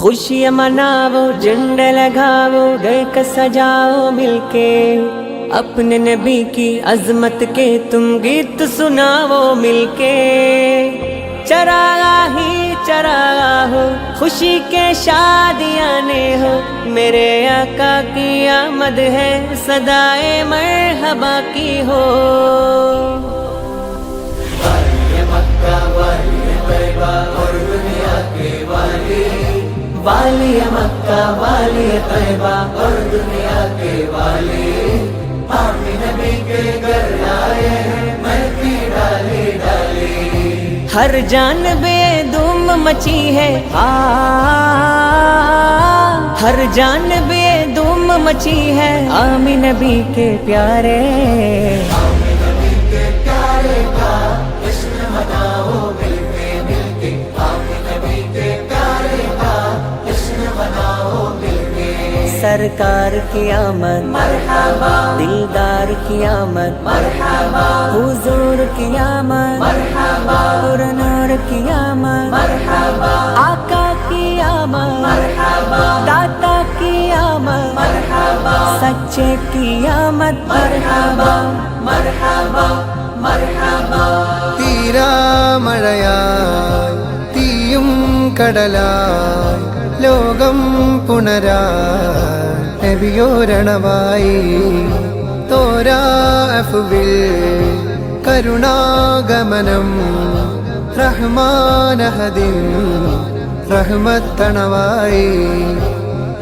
खुशियाँ मनाओ झंड लगाओ घर का सजाओ मिलके। अपने नबी की अजमत के तुम गीत सुनाओ मिलके। चरागा ही चरागा हो, खुशी के शादियाँ ने हो। मेरे आका की आमद है, सदाए मरहबा की हो। मक्का वाली। तैबा, और दुनिया के नबी के घर आए हैं महकी डाली डाली। हर जानबे धूम मची है, आ। हर जानबे धूम मची है, आमी नबी के प्यारे। सरकार की आमद मरहबा दिलदार की आमद मरहबा हुजूर की आमद मरहबा पुरनूर की आमद मरहबा आका की आमद मरहबा दाता की आमद मरहबा सच्चे की आमद मरहबा मरहबा मरहबा തീരാമഴയായി തീയും കടലായി ലോകം പുണരായി നബിയോരണമായി. തോരാഫുവിൽ കരുണാഗമനം റഹ്മാനഹദിൻ റഹ്മത്തണവായി.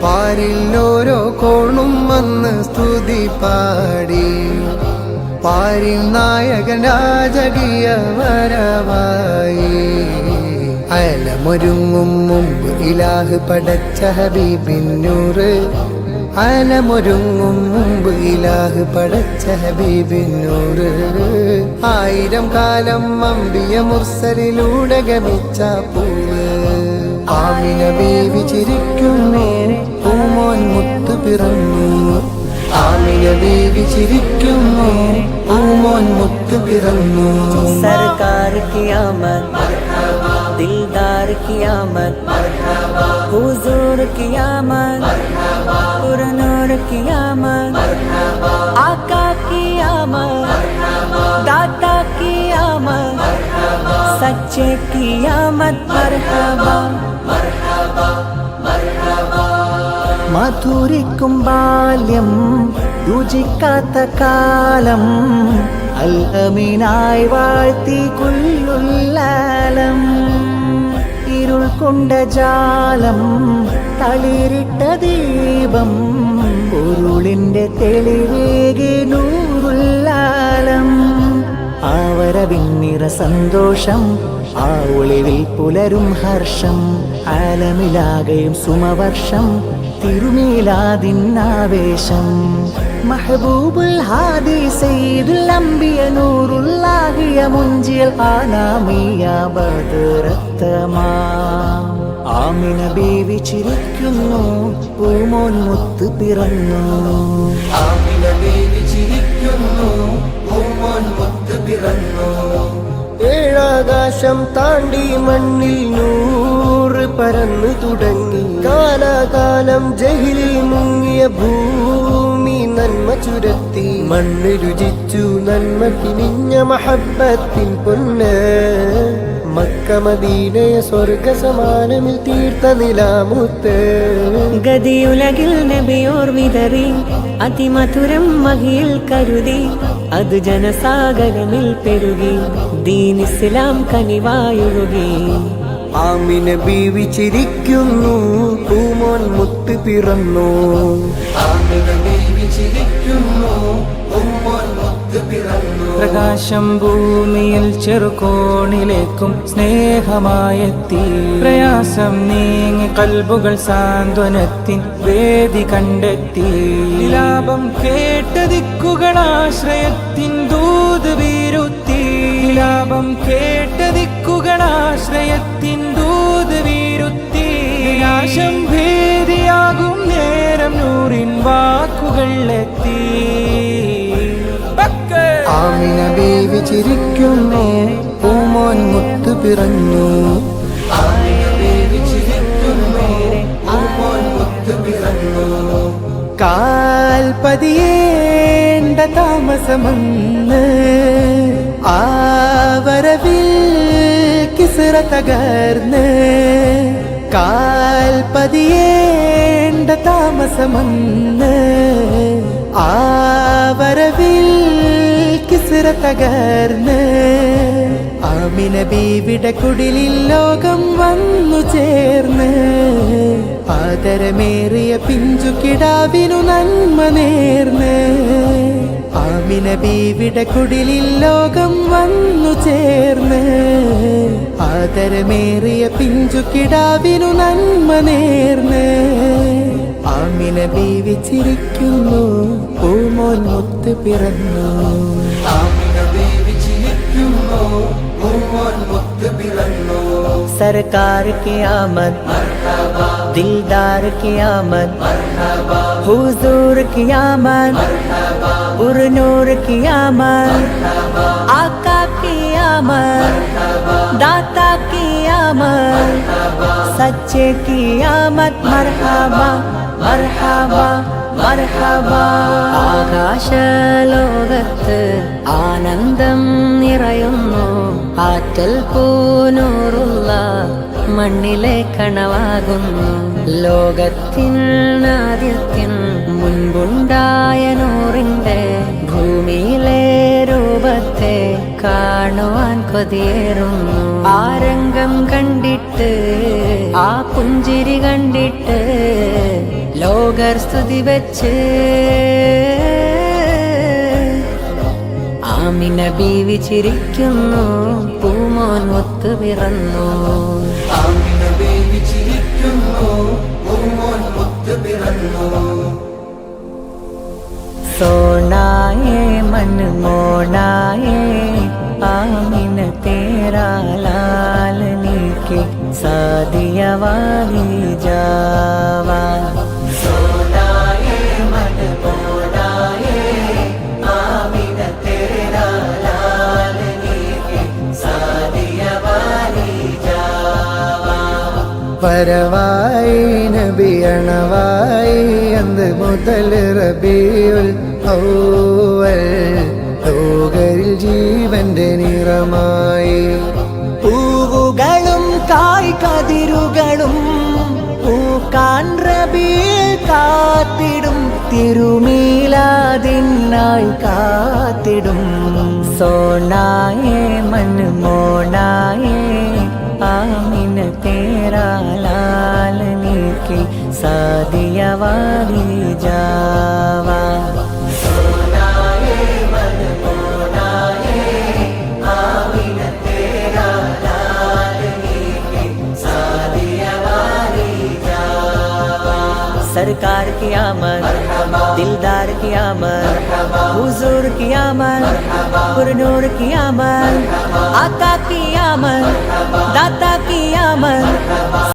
പാരിൽ ഓരോ കോണും വന്ന് സ്തുതി പാടി. പാരിൽ നായകൻ രാജകീയ വരവായി അലമൊരുങ്ങും മുമ്പ് ഇലാഹ് പടച്ച ഹബീബിന്നൂറ് അലമൊരുങ്ങും മുമ്പ് ഇലാഹ് പടച്ച ഹബീബിന്നൂറ് ആയിരം കാലം അമ്പിയ മുർസലിലൂടെ ഗമിച്ച പൂവ്. ആമിന ബേബി ചിരിക്കുന്നു. പൂമോൻ മുത്ത് പിറന്നു. ആമിന ബേബി ചിരിക്കുന്നു. പൂമോൻ മുത്ത് പിറന്നു. സർക്കാർ കിയാമ आमद दिलदार की आमद हुजूर की आमद पुरनूर की आमद आका की आमद दाता की आमद सच्चे की आमद मरहबा മധുരിക്കും ബാല്യം രുചിക്കാത്ത കാലം അൽഹമീനായി വാഴ്ത്തി കുല്ലുല്ലാലം ഇരുൾ കൊണ്ട ജാലം തളിരിട്ട ദീപം പൊരുളിന്റെ തെളിവേകി നൂറുല്ലാലം ആവരവിന്നിറ സന്തോഷം ആ ഒളിവിൽ പുലരും ഹർഷം ആലമിലാകയും സുമവർഷം തിരുമേലാതിന്നാവേശം മഹബൂബുൽ ഹാദി സയ്യിദുൽ അംബിയ നൂറുല്ലാഹിയ മുഞ്ചിയൽ ആനാമിയ ബദറത്തമാ ആമിന ബീവി ചിരിക്കുന്നു പൂമോൻ മുത്ത് പിറന്നു. ആമിന ബീവി ചിരിക്കുന്നു പൂമോൻ മുത്തു പിറന്നു. ഏഴാകാശം താണ്ടി മണ്ണിൽ നൂറ് പരന്നു തുടങ്ങി. കാലാകാലം ജഹിലിൽ മുങ്ങിയ ഭൂമി നന്മ ചുരത്തി. മണ്ണ് രുചിച്ചു നന്മ കിനിഞ്ഞ മഹബത്തിൻ പൊന്ന്. മക്കമദീനയ സ്വർഗ സമാനമിൽ തീർത്ത നിലാമുത്ത്. ഗതിയുലകിൽ നബിയോർ വിതറി അതിമധുരം മഹിയിൽ കരുതി അത് ജനസാഗരമിൽ പെരുകി ദീൻ ഇസ്ലാം കനിവായൊഴുകി. ആമിന ബീവി ചിരിക്കുന്നു പൂമോൻ മുത്ത് പിറന്നു. ആമിന ബീവി ചിരിക്കുന്നു പൂമോൻ മുത്ത് പിറന്നു. പ്രകാശം ഭൂമിയിൽ ചെറുകോണിലേക്കും സ്നേഹമായെത്തി. പ്രയാസം നീങ്ങി കൽബുകൾ സാന്ത്വനത്തിൻ വേദി കണ്ടെത്തി. ലാഭം കേട്ട ദിക്കുകളാശ്രയത്തിൻ ദൂത് വീരുത്തി. ലാഭം കേട്ട ശരണാശ്രയത്തിൻ ദൂത് വീരുത്തി നാശം ഭേദിയാകും നേരം നൂറിൻ വാക്കുകൾ എത്തി. ആമിന ബേവി ചിരിക്കുന്നു പൂമോൻ മുത്തു പിറഞ്ഞു ആമിന ബേവി ചിരിക്കുന്നു പൂമോൻ മുത്തു പിറന്നു. പതിയേണ്ട താമസമന്ന് ആവരവിൽ വരവിൽ കിസിറ തകർന്ന് കാൽപതിയേണ്ട താമസമന്ന് ആ കിസിറ തകർന്ന് ആമിന ബീവിട കുടിലിൽ ലോകം വന്നു ചേർന്ന്. ആദരമേറിയ പിഞ്ചു കിടാവിനു നന്മ നേർന്ന്. ആമിന ബീവിട കുടിലിൽ ലോകം വന്നു ചേർന്ന്. ആദരമേറിയ പിഞ്ചു കിടാവിനു നന്മ നേർന്ന്. ആമിന ബീവി ചിരിക്കുന്നു പൂമോൻ മുത്ത് പിറന്നു. सरकार के आमद दिलदार के आमद हुजूर की आमद पुरनूर की आमद आका की आमद दाता की आमद सच्चे की आमद मरहबा मरहबा मरहबा आकाशलोकत् आनन्दम् ആറ്റൽ പൂനൂറുള്ള മണ്ണിലെ കണവാകുന്നു. ലോകത്തിൻ ആദ്യത്തിൻ മുൻപുണ്ടായ നൂറിന്റെ ഭൂമിയിലെ രൂപത്തെ കാണുവാൻ കൊതിയേറുന്നു. ആ രംഗം കണ്ടിട്ട് ആ പുഞ്ചിരി കണ്ടിട്ട് ലോകർ സ്തുതി വെച്ച് ആമിന ബീവി ചിരിക്കുന്നു പൂമോൻ ഒത്തു പിറന്നു. സോണായേ മൻ മോണായേ ആമിന തേരാ ലാലനിക്ക് സാദിയ ജാവ. വരവായി നബിയണവായി അന്ന് മുതൽ റബിയുൽ ഔവൽ. ലോകരിൽ ജീവന്റെ നിറമായി. പൂവുകളും കായ് കതിരുകളും പൂക്കാൻ റബിയിൽ കാത്തിടും തിരുമീലാതിനായി കാത്തിടും. സോണായേ മൻ तेरा लाल नीर की सादिया वाली जा সরকার কি আমার দিলদার কি আমার হুজুর কি আমার পুরনুর কি আমার আকা কি আমার দাতা কি আমার